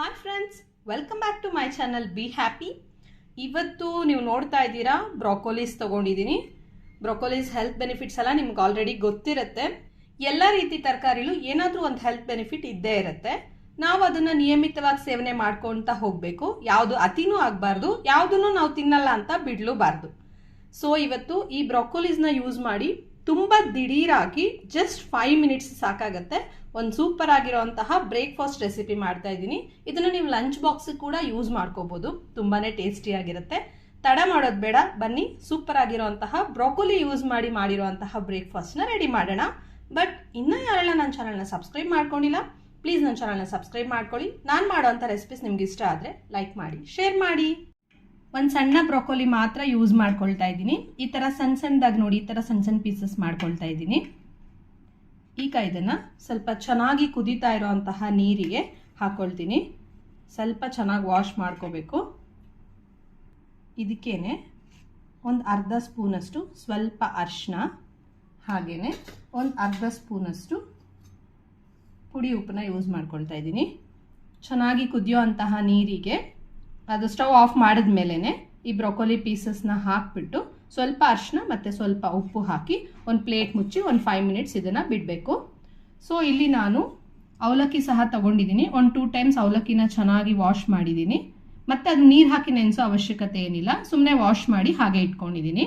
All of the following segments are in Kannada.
Hi friends welcome back to my channel be happy ಇವತ್ತು ನೀವು ನೋಡ್ತಾ ಇದ್ದೀರಾ ಬ್ರೊಕೊಲೀಸ್ ತೊಗೊಂಡಿದ್ದೀನಿ. ಬ್ರೊಕೊಲೀಸ್ ಹೆಲ್ತ್ ಬೆನಿಫಿಟ್ಸ್ ಎಲ್ಲ ನಿಮ್ಗೆ ಆಲ್ರೆಡಿ ಗೊತ್ತಿರುತ್ತೆ. ಎಲ್ಲ ರೀತಿ ತರಕಾರಿಲೂ ಏನಾದರೂ ಒಂದು ಹೆಲ್ತ್ ಬೆನಿಫಿಟ್ ಇದ್ದೇ ಇರುತ್ತೆ. ನಾವು ಅದನ್ನು ನಿಯಮಿತವಾಗಿ ಸೇವನೆ ಮಾಡ್ಕೊಳ್ತಾ ಹೋಗಬೇಕು. ಯಾವುದು ಅತಿನೂ ಆಗಬಾರ್ದು, ಯಾವುದನ್ನು ನಾವು ತಿನ್ನಲ್ಲ ಅಂತ ಬಿಡಲೂಬಾರ್ದು. ಸೊ ಇವತ್ತು ಈ ಬ್ರೊಕೊಲೀಸ್ನ ಯೂಸ್ ಮಾಡಿ ತುಂಬ ದಿಢೀರಾಗಿ ಜಸ್ಟ್ ಫೈವ್ ಮಿನಿಟ್ಸ್ ಸಾಕಾಗತ್ತೆ. ಒಂದು ಸೂಪರ್ ಆಗಿರೋಂತಹ ಬ್ರೇಕ್ಫಾಸ್ಟ್ ರೆಸಿಪಿ ಮಾಡ್ತಾ ಇದ್ದೀನಿ. ಇದನ್ನು ನೀವು ಲಂಚ್ ಬಾಕ್ಸ್ ಕೂಡ ಯೂಸ್ ಮಾಡ್ಕೋಬಹುದು ತುಂಬಾನೇ ಟೇಸ್ಟಿ ಆಗಿರುತ್ತೆ. ತಡ ಮಾಡೋದು ಬೇಡ. ಬನ್ನಿ ಸೂಪರ್ ಆಗಿರೋಂತಹ ಬ್ರೊಕೊಲಿ ಯೂಸ್ ಮಾಡಿ ಮಾಡಿರೋಂತಹ ಬ್ರೇಕ್ಫಾಸ್ಟ್ನ ರೆಡಿ ಮಾಡೋಣ. ಬಟ್ ಇನ್ನೂ ಯಾರೆಲ್ಲ ನನ್ನ ಚಾನಲ್ನ ಸಬ್ಸ್ಕ್ರೈಬ್ ಮಾಡ್ಕೊಂಡಿಲ್ಲ ಪ್ಲೀಸ್ ನನ್ನ ಚಾನಲ್ನ ಸಬ್ಸ್ಕ್ರೈಬ್ ಮಾಡ್ಕೊಳ್ಳಿ. ನಾನು ಮಾಡೋಂಥ ರೆಸಿಪೀಸ್ ನಿಮ್ಗೆ ಇಷ್ಟ ಆದರೆ ಲೈಕ್ ಮಾಡಿ ಶೇರ್ ಮಾಡಿ. ಒಂದು ಸಣ್ಣ ಬ್ರೊಕೊಲಿ ಮಾತ್ರ ಯೂಸ್ ಮಾಡ್ಕೊಳ್ತಾ ಇದ್ದೀನಿ. ಈ ಥರ ಸಣ್ಣ ಸಣ್ಣದಾಗಿ ನೋಡಿ, ಈ ಥರ ಸಣ್ಣ ಸಣ್ಣ ಪೀಸಸ್ ಮಾಡ್ಕೊಳ್ತಾ ಇದ್ದೀನಿ. ಈಗ ಇದನ್ನು ಸ್ವಲ್ಪ ಚೆನ್ನಾಗಿ ಕುದೀತಾ ಇರೋವಂತಹ ನೀರಿಗೆ ಹಾಕ್ಕೊಳ್ತೀನಿ ಸ್ವಲ್ಪ ಚೆನ್ನಾಗಿ ವಾಶ್ ಮಾಡ್ಕೋಬೇಕು. ಇದಕ್ಕೇನೆ ಒಂದು ಅರ್ಧ ಸ್ಪೂನಷ್ಟು ಸ್ವಲ್ಪ ಅರಿಶಿನ ಹಾಗೆಯೇ ಒಂದು ಅರ್ಧ ಸ್ಪೂನಷ್ಟು ಪುಡಿ ಉಪ್ಪನ್ನ ಯೂಸ್ ಮಾಡ್ಕೊಳ್ತಾ ಇದ್ದೀನಿ. ಚೆನ್ನಾಗಿ ಕುದಿಯೋ ಅಂತಹ ನೀರಿಗೆ ಅದು ಸ್ಟವ್ ಆಫ್ ಮಾಡಿದ ಮೇಲೇ ಈ ಬ್ರೊಕೊಲಿ ಪೀಸಸ್ನ ಹಾಕಿಬಿಟ್ಟು ಸ್ವಲ್ಪ ಅರಿಶಿನ ಮತ್ತು ಸ್ವಲ್ಪ ಉಪ್ಪು ಹಾಕಿ ಒಂದು ಪ್ಲೇಟ್ ಮುಚ್ಚಿ ಒಂದು ಫೈವ್ ಮಿನಿಟ್ಸ್ ಇದನ್ನು ಬಿಡಬೇಕು. ಸೊ ಇಲ್ಲಿ ನಾನು ಅವಲಕ್ಕಿ ಸಹ ತಗೊಂಡಿದ್ದೀನಿ. ಒಂದು ಟೂ ಟೈಮ್ಸ್ ಅವಲಕ್ಕಿನ ಚೆನ್ನಾಗಿ ವಾಶ್ ಮಾಡಿದ್ದೀನಿ. ಮತ್ತು ಅದು ನೀರು ಹಾಕಿ ನೆನೆಸೋ ಅವಶ್ಯಕತೆ ಏನಿಲ್ಲ. ಸುಮ್ಮನೆ ವಾಶ್ ಮಾಡಿ ಹಾಗೆ ಇಟ್ಕೊಂಡಿದ್ದೀನಿ.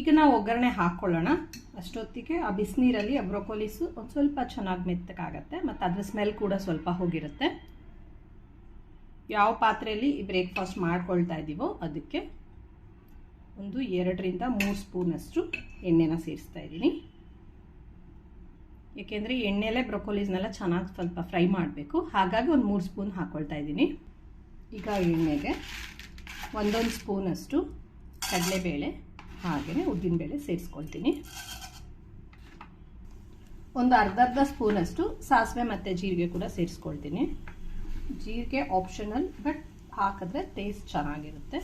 ಈಗ ನಾವು ಒಗ್ಗರಣೆ ಹಾಕ್ಕೊಳ್ಳೋಣ ಅಷ್ಟೊತ್ತಿಗೆ ಆ ಬಿಸಿನೀರಲ್ಲಿ ಆ ಬ್ರೊಕೊಲಿಸು ಒಂದು ಸ್ವಲ್ಪ ಚೆನ್ನಾಗಿ ಮೆತ್ತಕ್ಕಾಗತ್ತೆ ಮತ್ತು ಅದರ ಸ್ಮೆಲ್ ಕೂಡ ಸ್ವಲ್ಪ ಹೋಗಿರುತ್ತೆ. ಯಾವ ಪಾತ್ರೆಯಲ್ಲಿ ಬ್ರೇಕ್ಫಾಸ್ಟ್ ಮಾಡ್ಕೊಳ್ತಾ ಇದ್ದೀವೋ ಅದಕ್ಕೆ ಒಂದು ಎರಡರಿಂದ ಮೂರು ಸ್ಪೂನಷ್ಟು ಎಣ್ಣೆನ ಸೇರಿಸ್ತಾ ಇದ್ದೀನಿ. ಏಕೆಂದರೆ ಎಣ್ಣೆಲೇ ಬ್ರೊಕೊಲೀಸ್ನೆಲ್ಲ ಚೆನ್ನಾಗಿ ಸ್ವಲ್ಪ ಫ್ರೈ ಮಾಡಬೇಕು. ಹಾಗಾಗಿ ಒಂದು ಮೂರು ಸ್ಪೂನ್ ಹಾಕ್ಕೊಳ್ತಾ ಇದ್ದೀನಿ. ಈಗ ಎಣ್ಣೆಗೆ ಒಂದೊಂದು ಸ್ಪೂನಷ್ಟು ಕಡಲೆಬೇಳೆ ಹಾಗೆಯೇ ಉದ್ದಿನಬೇಳೆ ಸೇರಿಸ್ಕೊಳ್ತೀನಿ. ಒಂದು ಅರ್ಧ ಅರ್ಧ ಸ್ಪೂನಷ್ಟು ಸಾಸಿವೆ ಮತ್ತು ಜೀರಿಗೆ ಕೂಡ ಸೇರಿಸ್ಕೊಳ್ತೀನಿ. ಜೀರಿಗೆ ಆಪ್ಷನಲ್ ಬಟ್ ಹಾಕಿದ್ರೆ ಟೇಸ್ಟ್ ಚೆನ್ನಾಗಿರುತ್ತೆ.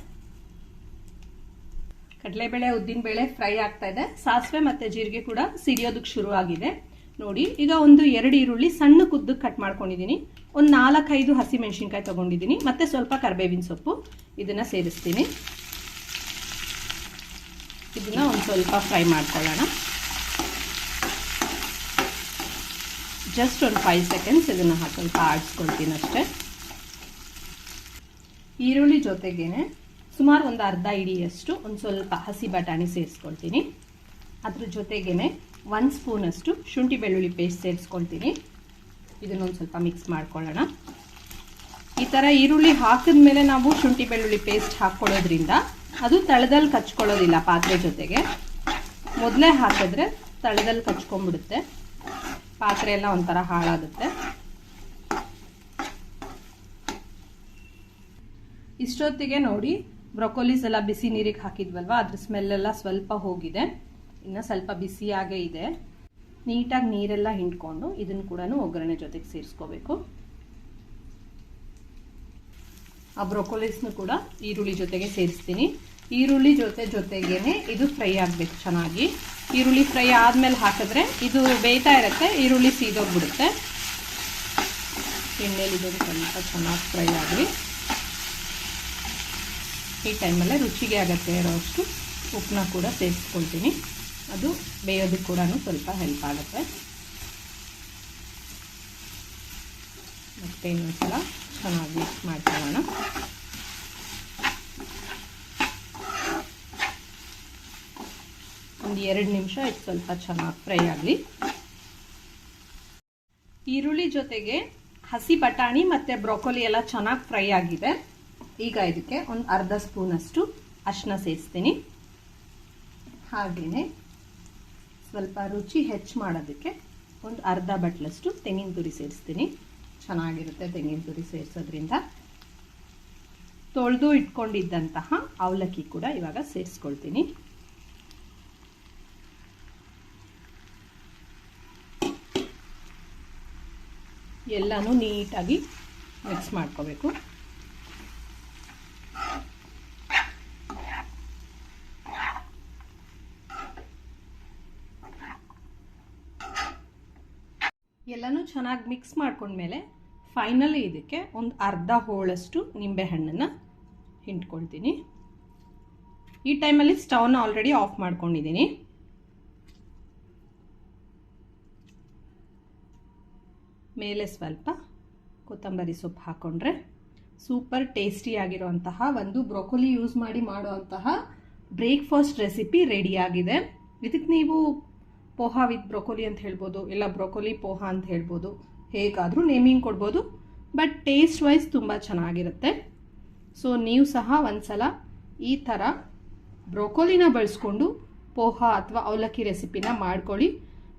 ಕಡಲೆಬೇಳೆ, ಉದ್ದಿನಬೇಳೆ ಫ್ರೈ ಆಗ್ತಾ ಇದೆ. ಸಾಸಿವೆ ಮತ್ತು ಜೀರಿಗೆ ಕೂಡ ಸಿಡಿಯೋದಕ್ಕೆ ಶುರು ಆಗಿದೆ. ನೋಡಿ, ಈಗ ಒಂದು ಎರಡು ಈರುಳ್ಳಿ ಸಣ್ಣ ಕುದ್ದಕ್ಕೆ ಕಟ್ ಮಾಡ್ಕೊಂಡಿದ್ದೀನಿ ಒಂದು ನಾಲ್ಕೈದು ಹಸಿ ಮೆಣಸಿನ್ಕಾಯಿ ತೊಗೊಂಡಿದ್ದೀನಿ ಮತ್ತು ಸ್ವಲ್ಪ ಕರಿಬೇವಿನ ಸೊಪ್ಪು ಇದನ್ನು ಸೇರಿಸ್ತೀನಿ. ಇದನ್ನ ಒಂದು ಸ್ವಲ್ಪ ಫ್ರೈ ಮಾಡ್ಕೊಳ್ಳೋಣ. ಜಸ್ಟ್ ಒಂದು ಫೈವ್ ಸೆಕೆಂಡ್ಸ್ ಇದನ್ನು ಸ್ವಲ್ಪ ಆಡಿಸ್ಕೊಳ್ತೀನಿ ಅಷ್ಟೇ. ಈರುಳ್ಳಿ ಜೊತೆಗೇನೆ ಸುಮಾರು ಒಂದು ಅರ್ಧ ಇಡಿಯಷ್ಟು, ಒಂದು ಸ್ವಲ್ಪ ಹಸಿ ಬಟಾಣಿ ಸೇರಿಸ್ಕೊಳ್ತೀನಿ. ಅದ್ರ ಜೊತೆಗೇನೆ ಒಂದು ಸ್ಪೂನಷ್ಟು ಶುಂಠಿ ಬೆಳ್ಳುಳ್ಳಿ ಪೇಸ್ಟ್ ಸೇರಿಸ್ಕೊಳ್ತೀನಿ. ಇದನ್ನೊಂದು ಸ್ವಲ್ಪ ಮಿಕ್ಸ್ ಮಾಡ್ಕೊಳ್ಳೋಣ. ಈ ಥರ ಈರುಳ್ಳಿ ಹಾಕಿದ ಮೇಲೆ ನಾವು ಶುಂಠಿ ಬೆಳ್ಳುಳ್ಳಿ ಪೇಸ್ಟ್ ಹಾಕ್ಕೊಳ್ಳೋದ್ರಿಂದ ಅದು ತಳದಲ್ಲಿ ಕಚ್ಕೊಳ್ಳೋದಿಲ್ಲ ಪಾತ್ರೆ ಜೊತೆಗೆ. ಮೊದಲೇ ಹಾಕಿದ್ರೆ ತಳದಲ್ಲಿ ಕಚ್ಕೊಂಡ್ಬಿಡುತ್ತೆ. ಪಾತ್ರೆ ಎಲ್ಲ ಒಂಥರ ಹಾಳಾಗುತ್ತೆ. ಇಷ್ಟೊತ್ತಿಗೆ ನೋಡಿ ಬ್ರೊಕೊಲೀಸ್ ಎಲ್ಲ ಬಿಸಿ ನೀರಿಗೆ ಹಾಕಿದ್ವಲ್ವ? ಅದ್ರ ಸ್ಮೆಲ್ಲೆಲ್ಲ ಸ್ವಲ್ಪ ಹೋಗಿದೆ. ಇನ್ನು ಸ್ವಲ್ಪ ಬಿಸಿಯಾಗೇ ಇದೆ. ನೀಟಾಗಿ ನೀರೆಲ್ಲ ಹಿಂಡ್ಕೊಂಡು ಇದನ್ನು ಕೂಡ ಒಗ್ಗರಣೆ ಜೊತೆಗೆ ಸೇರಿಸ್ಕೋಬೇಕು. ಆ ಬ್ರೊಕೊಲೀಸ್ನು ಕೂಡ ಈರುಳ್ಳಿ ಜೊತೆಗೆ ಸೇರಿಸ್ತೀನಿ. ಈರುಳ್ಳಿ ಜೊತೆ ಜೊತೆಗೇನೆ ಇದು ಫ್ರೈ ಆಗಬೇಕು ಚೆನ್ನಾಗಿ. ಈರುಳ್ಳಿ ಫ್ರೈ ಆದಮೇಲೆ ಹಾಕಿದ್ರೆ ಇದು ಬೇಯ್ತಾ ಇರುತ್ತೆ, ಈರುಳ್ಳಿ ಸೀದೋಗ್ಬಿಡುತ್ತೆ. ಎಣ್ಣೆಯಲ್ಲಿ ಇದೊಂದು ಸ್ವಲ್ಪ ಚೆನ್ನಾಗಿ ಫ್ರೈ ಆಗಲಿ. ಈ ಟೈಮಲ್ಲೇ ರುಚಿಗೆ ಆಗುತ್ತೆ ಇರೋಷ್ಟು ಉಪ್ಪನ್ನ ಕೂಡ ಸೇರಿಸ್ಕೊಳ್ತೀನಿ. ಅದು ಬೇಯೋದಕ್ಕೆ ಕೂಡ ಸ್ವಲ್ಪ ಹೆಲ್ಪ್ ಆಗುತ್ತೆ. ಮತ್ತೆ ಇನ್ನೊಂದ್ಸಲ ಚೆನ್ನಾಗಿ ಮಿಕ್ಸ್ ಮಾಡ್ಕೊಳ್ಳೋಣ. ಒಂದು ಎರಡು ನಿಮಿಷ ಇದು ಸ್ವಲ್ಪ ಚೆನ್ನಾಗಿ ಫ್ರೈ ಆಗಲಿ. ಈರುಳ್ಳಿ ಜೊತೆಗೆ ಹಸಿ ಬಟಾಣಿ ಮತ್ತು ಬ್ರೊಕೊಲಿ ಎಲ್ಲ ಚೆನ್ನಾಗಿ ಫ್ರೈ ಆಗಿದೆ. ಈಗ ಇದಕ್ಕೆ ಒಂದು ಅರ್ಧ ಸ್ಪೂನಷ್ಟು ಅರಿಶಿನ ಸೇರಿಸ್ತೀನಿ. ಹಾಗೆಯೇ ಸ್ವಲ್ಪ ರುಚಿ ಹೆಚ್ಚು ಮಾಡೋದಕ್ಕೆ ಒಂದು ಅರ್ಧ ಬಟ್ಲಷ್ಟು ತೆಂಗಿನ ತುರಿ ಸೇರಿಸ್ತೀನಿ. ಚೆನ್ನಾಗಿರುತ್ತೆ ತೆಂಗಿನ ತುರಿ ಸೇರಿಸೋದ್ರಿಂದ. ತೊಳೆದು ಇಟ್ಕೊಂಡಿದ್ದಂತಹ ಅವಲಕ್ಕಿ ಕೂಡ ಇವಾಗ ಸೇರಿಸ್ಕೊಳ್ತೀನಿ. ಎಲ್ಲನೂ ನೀಟಾಗಿ ಮಿಕ್ಸ್ ಮಾಡ್ಕೋಬೇಕು. ಎಲ್ಲನೂ ಚೆನ್ನಾಗಿ ಮಿಕ್ಸ್ ಮಾಡ್ಕೊಂಡ್ಮೇಲೆ ಫೈನಲಿ ಇದಕ್ಕೆ ಒಂದು ಅರ್ಧ ಹೋಳಷ್ಟು ನಿಂಬೆಹಣ್ಣನ್ನು ಹಿಂಡ್ಕೊಳ್ತೀನಿ ಈ ಟೈಮಲ್ಲಿ ಸ್ಟವ್ನ ಆಲ್ರೆಡಿ ಆಫ್ ಮಾಡ್ಕೊಂಡಿದ್ದೀನಿ. ಮೇಲೆ ಸ್ವಲ್ಪ ಕೊತ್ತಂಬರಿ ಸೊಪ್ಪು ಹಾಕ್ಕೊಂಡ್ರೆ ಸೂಪರ್ ಟೇಸ್ಟಿಯಾಗಿರುವಂತಹ ಒಂದು ಬ್ರೊಕೊಲಿ ಯೂಸ್ ಮಾಡಿ ಮಾಡುವಂತಹ ಬ್ರೇಕ್ಫಾಸ್ಟ್ ರೆಸಿಪಿ ರೆಡಿಯಾಗಿದೆ ಇದಕ್ಕೆ ನೀವು ಪೋಹಾ ವಿತ್ ಬ್ರೊಕೊಲಿ ಅಂತ ಹೇಳ್ಬೋದು, ಇಲ್ಲ ಬ್ರೊಕೊಲಿ ಪೋಹಾ ಅಂತ ಹೇಳ್ಬೋದು, ಹೇಗಾದರೂ ನೇಮಿಂಗ್ ಕೊಡ್ಬೋದು, ಬಟ್ ಟೇಸ್ಟ್ ವೈಸ್ ತುಂಬ ಚೆನ್ನಾಗಿರುತ್ತೆ. ಸೊ ನೀವು ಸಹ ಒಂದ್ಸಲ ಈ ಥರ ಬ್ರೊಕೊಲಿನ ಬಳಸ್ಕೊಂಡು ಪೋಹಾ ಅಥವಾ ಅವಲಕ್ಕಿ ರೆಸಿಪಿನ ಮಾಡ್ಕೊಳ್ಳಿ.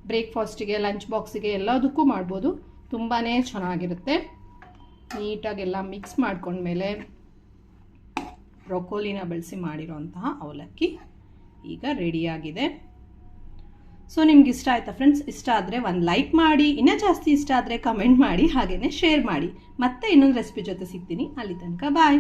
ಬ್ರೇಕ್ಫಾಸ್ಟಿಗೆ ಲಂಚ್ ಬಾಕ್ಸಿಗೆ ಎಲ್ಲದಕ್ಕೂ ಮಾಡ್ಬೋದು. ತುಂಬಾ ಚೆನ್ನಾಗಿರುತ್ತೆ. ನೀಟಾಗೆಲ್ಲ ಮಿಕ್ಸ್ ಮಾಡ್ಕೊಂಡ್ಮೇಲೆ ಬ್ರೊಕೋಲಿನ ಬಳಸಿ ಮಾಡಿರೋಂತಹ ಅವಲಕ್ಕಿ ಈಗ ರೆಡಿಯಾಗಿದೆ ಸೊ ನಿಮ್ಗೆ ಇಷ್ಟ ಆಯ್ತಾ ಫ್ರೆಂಡ್ಸ್ ಇಷ್ಟ ಆದರೆ ಒಂದು ಲೈಕ್ ಮಾಡಿ, ಇನ್ನೂ ಜಾಸ್ತಿ ಇಷ್ಟ ಆದರೆ ಕಮೆಂಟ್ ಮಾಡಿ ಹಾಗೆಯೇ ಶೇರ್ ಮಾಡಿ. ಮತ್ತೆ ಇನ್ನೊಂದು ರೆಸಿಪಿ ಜೊತೆ ಸಿಗ್ತೀನಿ. ಅಲ್ಲಿ ತನಕ ಬಾಯ್